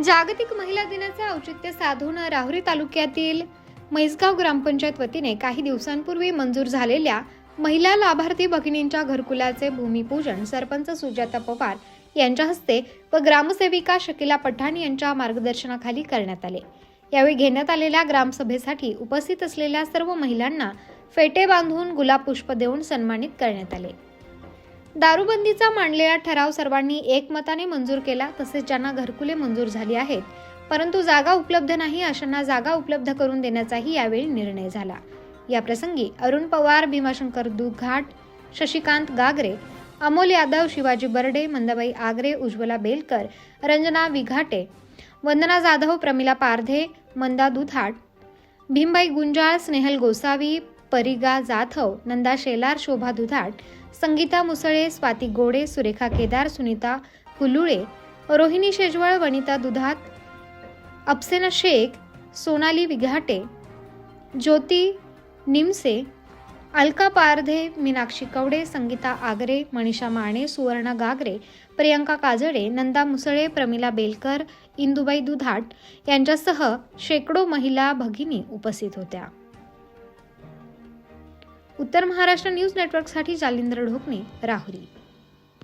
जागतिक महिला दिनाचे औचित्य साधून राहुरी तालुक्यातील म्हैसगाव ग्रामपंचायत वतीने काही दिवसांपूर्वी मंजूर झालेल्या महिला लाभार्थी भगिनींच्या घरकुलाचे भूमिपूजन सरपंच सुजाता पवार यांच्या हस्ते व ग्रामसेविका शकिला पठाण यांच्या मार्गदर्शनाखाली करण्यात आले. यावेळी घेण्यात आलेल्या ग्रामसभेसाठी उपस्थित असलेल्या सर्व महिलांना फेटे बांधून गुलाब पुष्प देऊन सन्मानित करण्यात आले. दारूबंदीचा मांडलेला ठराव सर्वांनी एकमताने मंजूर केला तसेच ज्यांना घरकुले मंजूर झाली आहेत. परंतु जागा उपलब्ध नाही अशांना जागा उपलब्ध करून देण्याचाही यावेळी निर्णय झाला. याप्रसंगी अरुण पवार भीमाशंकर दुघाट शशिकांत गागरे अमोल यादव शिवाजी बर्डे मंदाबाई आगरे उज्ज्वला बेलकर रंजना विघाटे वंदना जाधव प्रमिला पारधे मंदा दुधाट भीमबाई गुंजाळ स्नेहल गोसावी परिगा जाधव नंदा शेलार शोभा दुधाट संगीता मुसळे स्वाती गोडे सुरेखा केदार सुनीता कुलुळे रोहिणी शेजवळ वनिता दुधात अप्सेना शेख सोनाली विघाटे ज्योती निमसे अलका पारधे मीनाक्षी कवडे संगीता आगरे मनीषा माने सुवर्णा गागरे प्रियंका काजळे नंदा मुसळे प्रमिला बेलकर इंदुबाई दुधाट यांच्यासह शेकडो महिला भगिनी उपस्थित होत्या. उत्तर महाराष्ट्र न्यूज नेटवर्कसाठी जालिंद्र ढोकणे राहुरी.